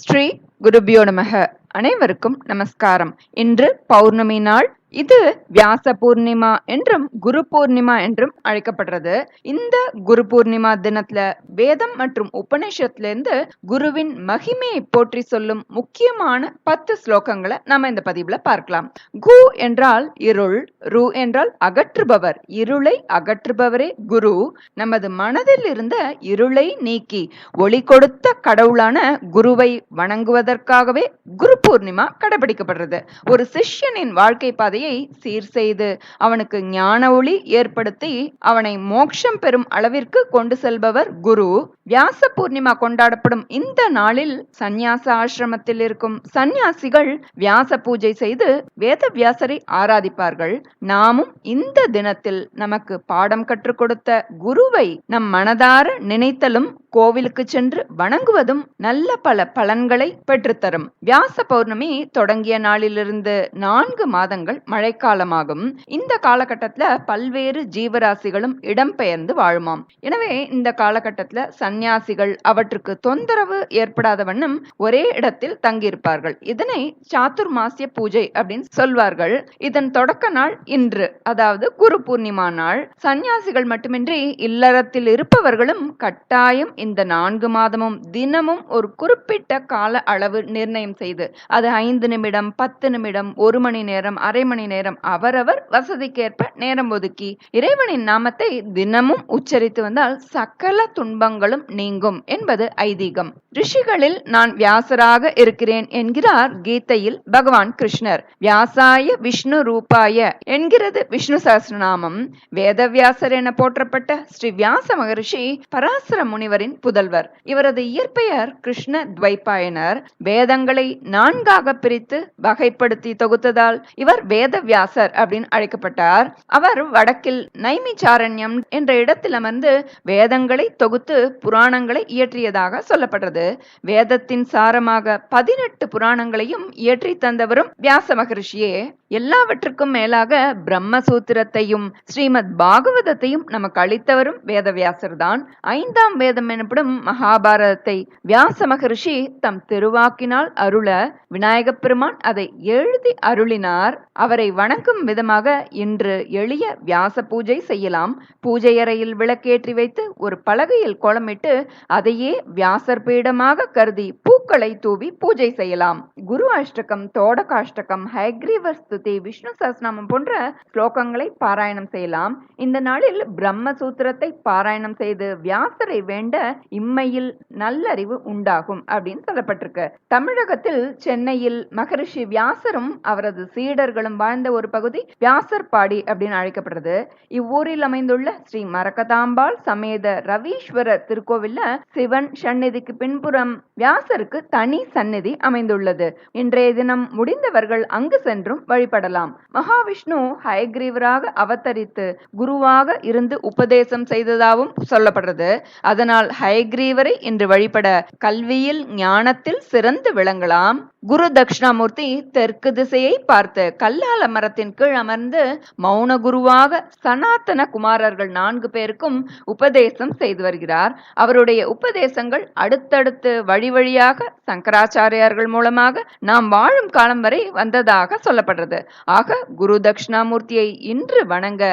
ஸ்ரீ குருபியோ நமக. அனைவருக்கும் நமஸ்காரம். இன்று பௌர்ணமி நாள் இது வியாச பூர்ணிமா என்றும் குரு பூர்ணிமா என்றும் அழைக்கப்படுறது. இந்த குரு பூர்ணிமா தினத்துல வேதம் மற்றும் உபநிஷத்துல இருந்து குருவின் மகிமையை போற்றி சொல்லும் முக்கியமான பத்து ஸ்லோகங்களை நாம இந்த பதிவுல பார்க்கலாம். கு என்றால் இருள் ரு என்றால் அகற்றுபவர். இருளை அகற்றுபவரே குரு. நமது மனதில் இருந்த இருளை நீக்கி ஒளி கொடுத்த கடவுளான குருவை வணங்குவதற்காகவே குரு பூர்ணிமா கடைபிடிக்கப்படுறது. ஒரு சிஷ்யனின் வாழ்க்கை பாதை பாதையை சீர் செய்து அவனுக்கு ஞான ஒளி ஏற்படுத்தி அவனை மோட்சம் பெறும் அளவிற்கு கொண்டு செல்பவர் குரு. வியாச பூர்ணிமா கொண்டாடப்படும் இந்த நாளில் சந்நியாச ஆசிரமத்தில் இருக்கும் சந்நியாசிகள் வியாச பூஜை செய்து வேத வியாசரை ஆராதிப்பார்கள். நாமும் இந்த தினத்தில் நமக்கு பாடம் கற்றுக் கொடுத்த குருவை நம் மனதார நினைத்தலும் கோவிலுக்கு சென்று வணங்குவதும் நல்ல பல பலன்களை பெற்றுத்தரும். வியாச பௌர்ணமி தொடங்கிய நாளிலிருந்து நான்கு மாதங்கள் மழைக்காலமாகும். இந்த காலகட்டத்துல பல்வேறு ஜீவராசிகளும் இடம்பெயர்ந்து வாழுமாம். எனவே இந்த காலகட்டத்துல சந்நியாசிகள் அவற்றுக்கு தொந்தரவு ஏற்படாத வண்ணம் ஒரே இடத்தில் தங்கியிருப்பார்கள். இதனை சாத்துர்மாசிய பூஜை அப்படின்னு சொல்வார்கள். இதன் தொடக்க நாள் இன்று அதாவது குரு பூர்ணிமா நாள். சந்நியாசிகள் மட்டுமின்றி இல்லறத்தில் இருப்பவர்களும் கட்டாயம் இந்த நான்கு மாதமும் தினமும் ஒரு குறிப்பிட்ட கால அளவு நிர்ணயம் செய்து அது ஐந்து நிமிடம் பத்து நிமிடம் ஒரு மணி நேரம் அரை மணி நேரம் அவரவர் வசதிக்கேற்ப நேரம் ஒதுக்கி இறைவனின் நாமத்தை தினமும் உச்சரித்து வந்தால் சகல துன்பங்களும் நீங்கும் என்பது ஐதீகம். ரிஷிகளில் நான் வியாசராக இருக்கிறேன் என்கிறார் கீதையில் பகவான் கிருஷ்ணர். வியாசாய விஷ்ணு ரூபாய என்கிறது விஷ்ணு சகசிரநாமம் வேதவியாசர் என போற்றப்பட்ட ஸ்ரீ வியாச மகரிஷி பராசர முனிவரின் புதல்வர். இவரது இயற்பெயர் கிருஷ்ண துவைப்பாயனர். வேதங்களை நான்காக பிரித்து வகைப்படுத்தி தொகுத்ததால் இவர் வேத வேதவியாசர் அப்படின்னு அழைக்கப்பட்டார். அவர் வடக்கில் நைமிச்சாரண்யம் என்ற இடத்தில் அமர்ந்து வேதங்களை தொகுத்து புராணங்களை இயற்றியதாக சொல்லப்படுறது வேதத்தின் சாரமாக பதினெட்டு புராணங்களையும் இயற்றி தந்தவரும் வியாச மகரிஷியே. எல்லாவற்றுக்கும் மேலாக பிரம்மசூத்திரத்தையும் ஸ்ரீமத் பாகவதத்தையும் நமக்கு அளித்தவரும் வேதவியாசர் தான் ஐந்தாம் வேதம் எனப்படும் மகாபாரதத்தை வியாச மகரிஷி தம் திருவாக்கினால் அருள விநாயகப் பெருமான் அதை எழுதி அருளினார். அவர் அவரை வணங்கும் விதமாக இன்று எளிய வியாச பூஜை செய்யலாம். பூஜை அறையில் விளக்கேற்றி வைத்து ஒரு பலகையில் கோலமிட்டு அதையே வியாசர் பீடமாக கருதி பூக்களை தூவி பூஜை செய்யலாம். குரு அஷ்டகம் தோடகாஷ்டகம் ஹைக்ரீவஸ்துதி விஷ்ணு சஸ்நாமம் போன்ற ஸ்லோகங்களை பாராயணம் செய்யலாம். இந்த நாளில் பிரம்மசூத்திரத்தை பாராயணம் செய்து வியாசரை வேண்ட இம்மையில் நல்லறிவு உண்டாகும் அப்படின்னு சொல்லப்பட்டிருக்கு. தமிழகத்தில் சென்னையில் மகரிஷி வியாசரும் அவரது சீடர்களும் வாழ் வாழ்ந்த ஒரு பகுதி வியாசர்பாடி அப்படின்னு அழைக்கப்படுறது. இவ்வூரில் அமைந்துள்ள ஸ்ரீ மரக்கதாம்பாள் சமேத ரவீஸ்வரர் திருக்கோவில்ல சிவன் சந்நிதிக்கு பின்புறம் வியாசருக்கு தனி சந்நிதி அமைந்துள்ளது. இன்றைய தினம் முடிந்தவர்கள் அங்கு சென்றும் வழிபடலாம். மகாவிஷ்ணு ஹயக்ரீவராக அவதரித்து குருவாக இருந்து உபதேசம் செய்ததாகவும் சொல்லப்படுறது. அதனால் ஹயக்ரீவரை இன்று வழிபட கல்வியில் ஞானத்தில் சிறந்து விளங்கலாம். குரு தட்சிணாமூர்த்தி தெற்கு திசையை பார்த்து கல்லால மரத்தின் கீழ் அமர்ந்து மௌன குருவாக சனாதன குமாரர்கள் நான்கு பேருக்கும் உபதேசம் செய்து வருகிறார். அவருடைய உபதேசங்கள் அடுத்தடுத்து வழி வழியாக சங்கராச்சாரியார்கள் மூலமாக நாம் வாழும் காலம் வரை வந்ததாக சொல்லப்படுறது. ஆக குரு தட்சிணாமூர்த்தியை இன்று வணங்க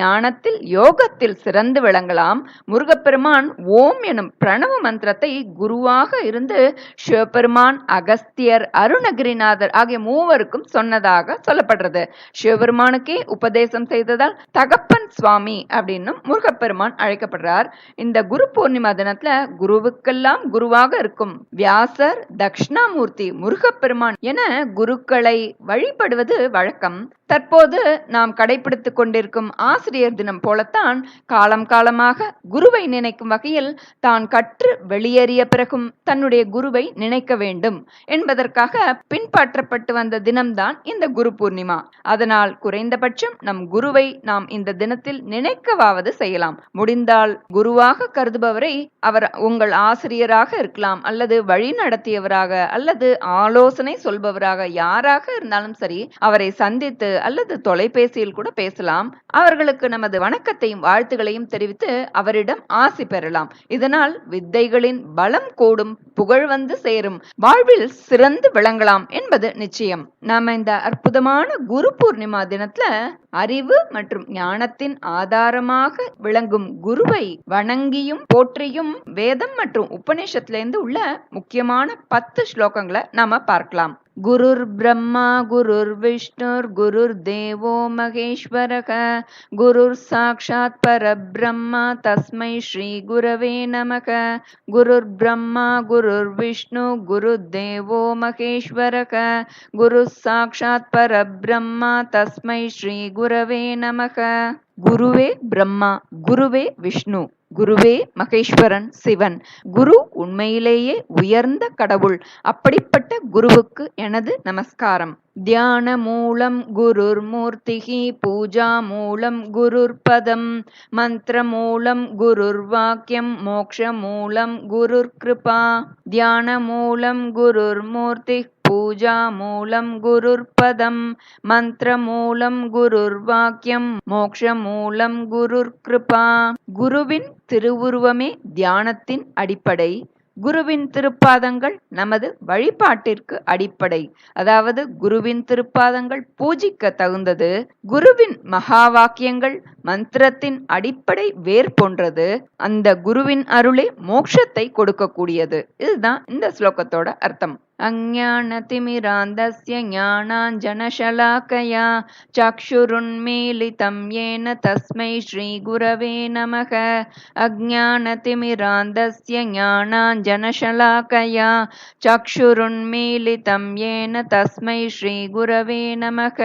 ஞானத்தில் யோகத்தில் சிறந்து விளங்கலாம். முருகப்பெருமான் ஓம் எனும் பிரணவ மந்திரத்தை குருவாக இருந்து சிவபெருமான் அகஸ்தியர் அருணகிரிநாதர் ஆகிய மூவருக்கும் சொன்னதாக சொல்லப்படுறது. சிவபெருமானுக்கே உபதேசம் செய்ததால் தகப்பன் சுவாமி அப்படின்னும் முருகப்பெருமான் அழைக்கப்படுறார். இந்த குரு பூர்ணிமா தினத்துல குருவுக்கெல்லாம் குருவாக இருக்கும். வியாசர் தக்ஷணாமூர்த்தி முருகப்பெருமான் என குருக்களை வழிபடுவது வழக்கம். தற்போது நாம் கடைபிடித்துக் கொண்டிருக்கும் ஆசிரியர் தினம் போலத்தான் காலம் காலமாக குருவை நினைக்கும் வகையில் தான் கற்று வெளியேறிய பிறகும் தன்னுடைய குருவை நினைக்க வேண்டும் என்பதற்காக பின்பற்றப்பட்டு வந்த தினம்தான் இந்த குரு பூர்ணிமா. அதனால் குறைந்தபட்சம் நம் குருவை நாம் இந்த தினத்தில் நினைக்கவாவது செய்யலாம். முடிந்தால் குருவாக கருதுபவரை அவர் உங்கள் ஆசிரியராக இருக்கலாம் அல்லது வழி நடத்திய நடத்தியவராக அல்லது ஆலோசனை சொல்பவராக யாராக இருந்தாலும் சரி அவரை சந்தித்து அல்லது தொலைபேசியில் கூட பேசலாம். அவர்களுக்கு நமது வணக்கத்தையும் வாழ்த்துகளையும் தெரிவித்து அவரிடம் ஆசி பெறலாம். இதனால் வித்தைகளின் பலம் கூடும் புகழ் வந்து சேரும் வாழ்வில் சிறந்து விளங்கலாம் என்பது நிச்சயம். நாம இந்த அற்புதமான குரு பூர்ணிமா தினத்துல அறிவு மற்றும் ஞானத்தின் ஆதாரமாக விளங்கும் குருவை வணங்கியும் போற்றியும் வேதம் மற்றும் உபநிஷத்துல இருந்து உள்ள முக்கியமான பத்து ஸ்லோகங்களை நாம பார்க்கலாம். குருர் பிரம்மா குருர் விஷ்ணுர் குருர் தேவோ மகேஸ்வரக குருர் சாட்சாத் பரபிரம்மா தஸ்மை ஸ்ரீ குரவே நமக. குருர் பிரம்மா குருர் விஷ்ணு குரு தேவோ மகேஸ்வரக குரு சாட்சாத் பரபிரம்மா தஸ்மை ஸ்ரீ குரவே நமக. குருவே பிரம்மா குருவே விஷ்ணு. குருவே மகேஸ்வரன் சிவன். குரு உண்மையிலேயே உயர்ந்த கடவுள். அப்படிப்பட்ட குருவுக்கு எனது நமஸ்காரம். தியான மூலம் குருர் மூர்த்திகி பூஜா மூலம் குருர் பதம். மந்திர மூலம் குருர் வாக்கியம் மோக்ஷ மூலம் குருர் கிருபா. தியான மூலம் குருர் மூர்த்தி பூஜா மூலம் குருர்பதம் மந்திர மூலம் குருர் வாக்கியம் மோக்ஷ மூலம் குருவின் திருவுருவமே தியானத்தின் அடிப்படை. குருவின் திருப்பாதங்கள் நமது வழிபாட்டிற்கு அடிப்படை. அதாவது குருவின் திருப்பாதங்கள் பூஜிக்க தகுந்தது. குருவின் மகா வாக்கியங்கள் மந்திரத்தின் அடிப்படை வேர் போன்றது. அந்த குருவின் அருளே மோட்சத்தை கொடுக்கக்கூடியது. இதுதான் இந்த ஸ்லோகத்தோட அர்த்தம். अज्ञानतिमिरान्धस्य ज्ञानाञ्जनशलाकया चक्षुरुन्मीलितं येन तस्मै श्रीगुरवे नमः अज्ञानतिमिरान्धस्य ज्ञानाञ्जनशलाकया चक्षुरुन्मीलितं येन तस्मै श्रीगुरवे நமக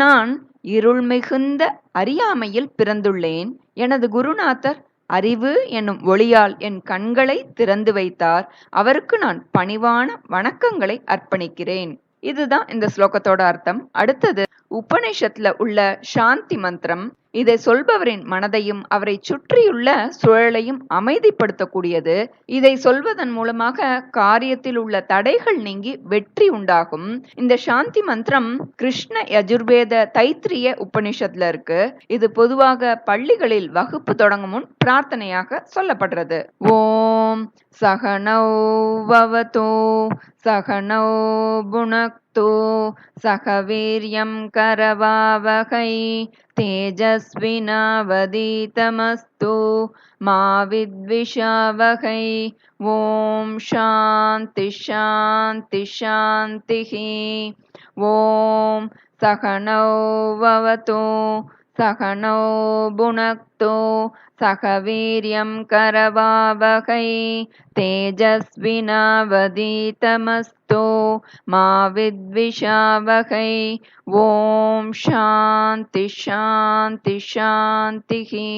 நான் இருள் மிகுந்த அறியாமையில் பிறந்துள்ளேன் எனது குருநாதர் அறிவு என்னும் ஒளியால் என் கண்களை திறந்து வைத்தார். அவருக்கு நான் பணிவான வணக்கங்களை அர்ப்பணிக்கிறேன். இதுதான் இந்த ஸ்லோகத்தோட அர்த்தம். அடுத்தது உபநிஷத்துல உள்ள சாந்தி மந்திரம் இதை சொல்பவரின் மனதையும் அவரை சுற்றியுள்ள சூழலையும் அமைதிப்படுத்தக்கூடியது. இதை சொல்வதன் மூலமாக காரியத்தில் உள்ள தடைகள் நீங்கி வெற்றி உண்டாகும். இந்த சாந்தி மந்திரம் கிருஷ்ண யஜுர்வேத தைத்திரிய உபனிஷத்துல இருக்கு. இது பொதுவாக பள்ளிகளில் வகுப்பு தொடங்கும் முன் பிரார்த்தனையாக சொல்லப்படுறது. ஓம் சகனௌ பவதோ சகனௌ तु सखवीर्यं करवावहै तेजस्विनावदीतमस्तु मा विद्विषावहै। ॐ शान्तिशान्तिशान्तिः ॐ सकणौ ववतो सकणौ भुणक्तो सखवीर्यं करवावहै तेजस्विनावदीतमस्तु மா विद्विषावहै ஓம் சாந்தி சாந்தி சாந்திஹி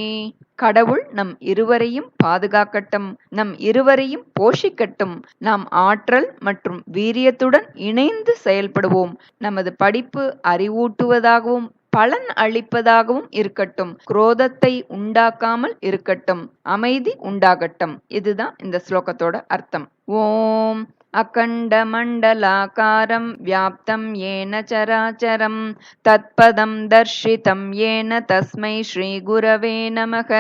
கடவுள் நம் இருவரையும் பாதுகாக்கட்டும் நம் இருவரையும் போஷிக்கட்டும் நாம் ஆற்றல் மற்றும் வீரியத்துடன் இணைந்து செயல்படுவோம் நமது படிப்பு அறிவூட்டுவதாகவும் பலன் அளிப்பதாகவும் இருக்கட்டும் குரோதத்தை உண்டாக்காமல் இருக்கட்டும் அமைதி உண்டாகட்டும் இதுதான் இந்த ஸ்லோகத்தோட அர்த்தம் ஓம் अखण्डमण्डलाकारं व्याप्तं येन चराचरं तत्पदं दर्शितं येन तस्मै श्रीगुरवे नमः।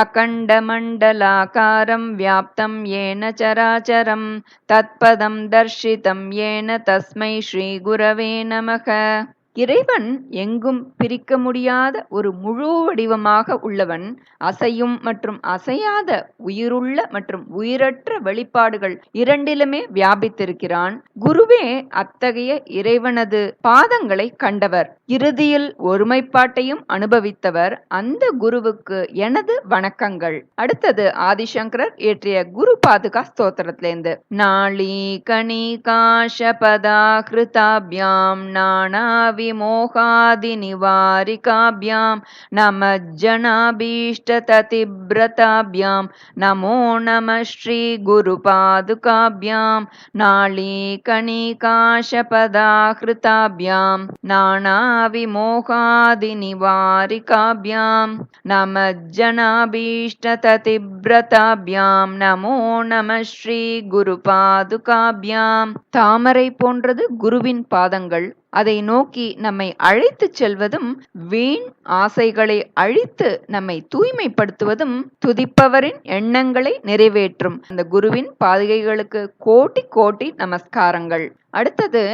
अखण्डमण्डलाकारं व्याप्तं येन चराचरं तत्पदं दर्शितं येन तस्मै श्रीगुरवे नमः இறைவன் எங்கும் பிரிக்க முடியாத ஒரு முழு வடிவமாக உள்ளவன் அசையும் மற்றும் அசையாத உயிருள்ள மற்றும் உயிரற்ற வெளிப்பாடுகள் இரண்டிலுமே வியாபித்திருக்கிறான். குருவே அத்தகைய இறைவனது பாதங்களை கண்டவர். இறுதியில் ஒருமைப்பாட்டையும் அனுபவித்தவர். அந்த குருவுக்கு எனது வணக்கங்கள். அடுத்தது ஆதிசங்கரர் இயற்றிய குரு பாதுகா ஸ்தோத்திரத்திலேருந்து நாளி கணி காஷபதா கிருதாபியாம் நானாவி विमोहादिनिवारिकाभ्यां नमज्जनाभीष्टततिव्रताभ्यां नमो नमः श्रीगुरुपादुकाभ्यां नाळीकणिकाशपदाहृताभ्यां नानाविमोहादिनिवारिकाभ्यां नमज्जनाभीष्टततिव्रताभ्यां नमो नमः श्रीगुरुपादुकाभ्यां தாமரை போன்றது குருவின் பாதங்கள் அதை நோக்கி நம்மை அழைத்துச் செல்வதும் வீண் ஆசைகளை அழித்து நம்மை தூய்மைப்படுத்துவதும் துதிப்பவரின் எண்ணங்களை நிறைவேற்றும். அந்த குருவின் பாதுகைகளுக்கு கோட்டி கோட்டி நமஸ்காரங்கள். அடுத்தது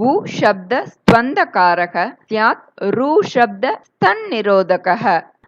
கு சப்த ஸ்வந்தகாரக தியாத் ரூ சப்த ஸ்தன் நிரோதக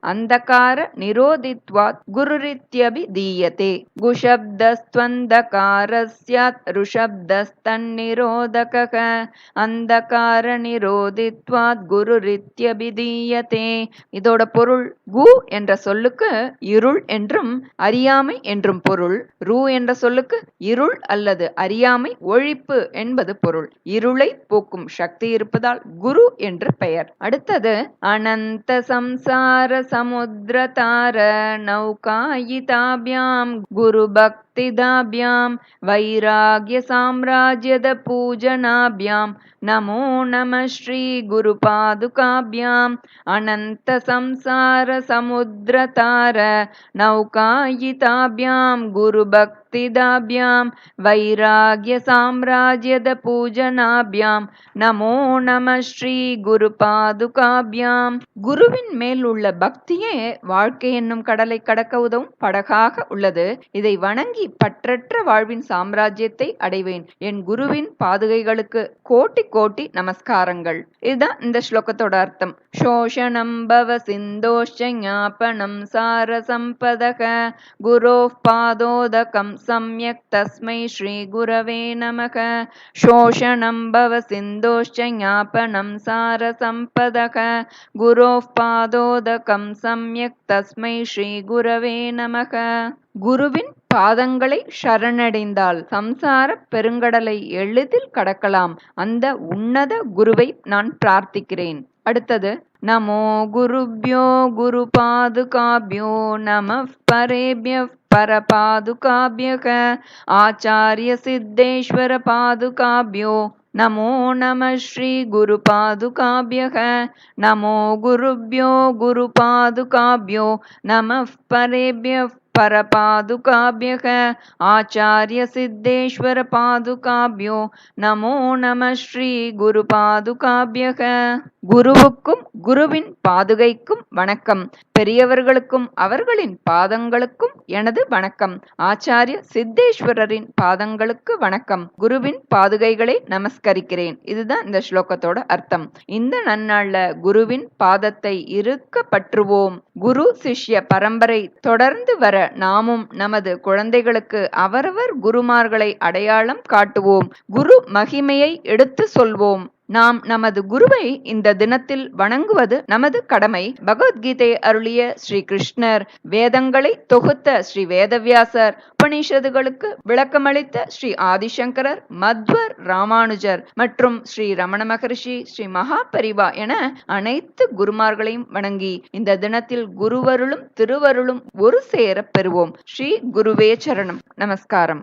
अंधकार निरोधित्वात् गुरुरित्यभिधीयते गुशब्दस्त्वन्धकार स्यात् ऋषब्दस्तन्निरोधकः अंधकार நிரோதித்வாத் குருரித்யபிதீயதே இதோட பொருள் கு என்ற சொல்லுக்கு இருள் என்றும் அறியாமை என்றும் பொருள் ரு என்ற சொல்லுக்கு இருள் அல்லது அறியாமை ஒழிப்பு என்பது பொருள் இருளை போக்கும் சக்தி இருப்பதால் குரு என்று பெயர் அடுத்தது அனந்த சம்சார समुद्रतारनौकायिताभ्यां गुरुभक् गुरुभक्तिदाभ्यां वैराग्यसाम्राज्यदपूजनाभ्यां नमो नमः श्रीगुरुपादुकाभ्याम् अनन्तसंसारसमुद्रतार नौकायिताभ्यां गुरुभक्तिदाभ्यां वैराग्यसाम्राज्यदपूजनाभ्यां நமோ நம ஸ்ரீ குரு பாதுகாபியாம் குருவின் மேல் உள்ள பக்தியே வாழ்க்கை என்னும் கடலை கடக்க உதவும் படகாக உள்ளது இதை வணங்கி பற்றற்ற வாழ்வின் சாம்ராஜ்யத்தை அடைவேன். என் குருவின் பாதுகைகளுக்கு கோட்டி கோட்டி நமஸ்காரங்கள். இதுதான் இந்த ஸ்லோகத்தோட அர்த்தம். சோஷணம் பவ சிந்தோஷ ஞாபனம் சார சம்பதக குரோ பாதோதகம் சம்யக் தஸ்மை ஸ்ரீ குரவே நமக. சோஷணம் பவ சிந்தோஷ ஞாபனம் சார சம்பதக குரோ பாதோதகம் சம்யக் தஸ்மை ஸ்ரீ குரவே நமக. குருவின் பாதங்களை சரணடைந்தால் சம்சார பெருங்கடலை எளிதில் கடக்கலாம் அந்த உன்னத குருவை நான் பிரார்த்திக்கிறேன் அடுத்தது நமோ குருப்யோ குரு பாதுகாபியோ நம பரேபிய பரபாதுகாபியக ஆச்சாரிய சித்தேஸ்வர பாதுகாபியோ नमो नमः श्रीगुरुपादुकाभ्यः नमो गुरुभ्यो गुरुपादुकाभ्यो नमः परेभ्यः परपादुकाभ्यः आचार्यसिद्धेश्वरपादुकाभ्यो नमो नमः श्रीगुरुपादुकाभ्यः குருவுக்கும் குருவின் பாதுகைக்கும் வணக்கம். பெரியவர்களுக்கும் அவர்களின் பாதங்களுக்கும் எனது வணக்கம். ஆச்சாரிய சித்தேஸ்வரரின் பாதங்களுக்கு வணக்கம். குருவின் பாதுகைகளை நமஸ்கரிக்கிறேன். இதுதான் இந்த ஸ்லோகத்தோட அர்த்தம். இந்த நன்னாள்ல குருவின் பாதத்தை இருக்க பற்றுவோம் குரு சிஷ்ய பரம்பரை தொடர்ந்து வர நாமும் நமது குழந்தைகளுக்கு அவரவர் குருமார்களை அடையாளம் காட்டுவோம். குரு மகிமையை எடுத்து சொல்வோம். நாம் நமது குருவை இந்த தினத்தில் வணங்குவது நமது கடமை. பகவத்கீதை அருளிய ஸ்ரீ கிருஷ்ணர் வேதங்களை தொகுத்த ஸ்ரீ வேதவியாசர் உபநிஷதுகளுக்கு விளக்கமளித்த ஸ்ரீ ஆதிசங்கரர் மத்வர் ராமானுஜர் மற்றும் ஸ்ரீ ரமண மகரிஷி ஸ்ரீ மகா பரிவா என அனைத்து குருமார்களையும் வணங்கி இந்த தினத்தில் குருவருளும் திருவருளும் ஒரு சேர பெறுவோம். ஸ்ரீ குருவே சரணம். நமஸ்காரம்.